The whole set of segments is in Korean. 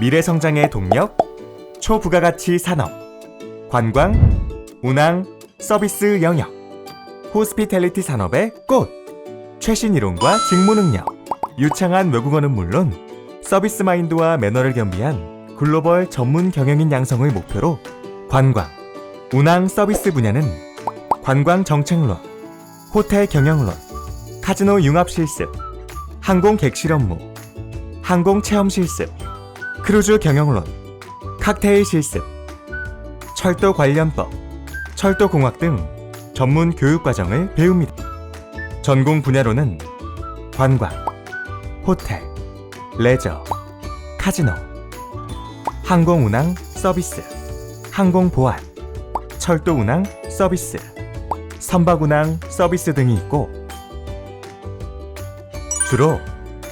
미래 성장의 동력, 초부가가치 산업, 관광, 운항, 서비스 영역, 호스피탈리티 산업의 꽃, 최신 이론과 직무 능력, 유창한 외국어는 물론 서비스 마인드와 매너를 겸비한 글로벌 전문 경영인 양성을 목표로 관광, 운항 서비스 분야는 관광 정책론, 호텔 경영론, 카지노 융합 실습, 항공 객실 업무, 항공 체험 실습, 크루즈 경영론, 칵테일 실습, 철도 관련법, 철도 공학 등 전문 교육 과정을 배웁니다. 전공 분야로는 관광, 호텔, 레저, 카지노, 항공 운항 서비스, 항공 보안, 철도 운항 서비스, 선박 운항 서비스 등이 있고 주로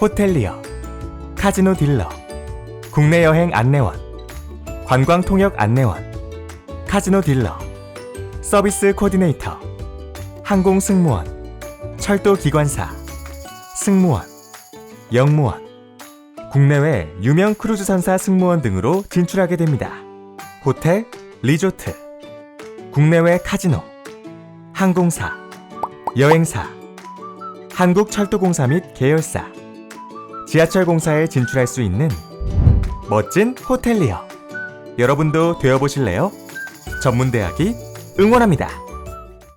호텔리어, 카지노 딜러, 국내 여행 안내원, 관광 통역 안내원, 카지노 딜러, 서비스 코디네이터, 항공 승무원, 철도 기관사, 승무원, 영무원, 국내외 유명 크루즈선사 승무원 등으로 진출하게 됩니다. 호텔, 리조트, 국내외 카지노, 항공사, 여행사, 한국철도공사 및 계열사, 지하철공사에 진출할 수 있는 멋진 호텔리어. 여러분도 되어보실래요? 전문대학이 응원합니다.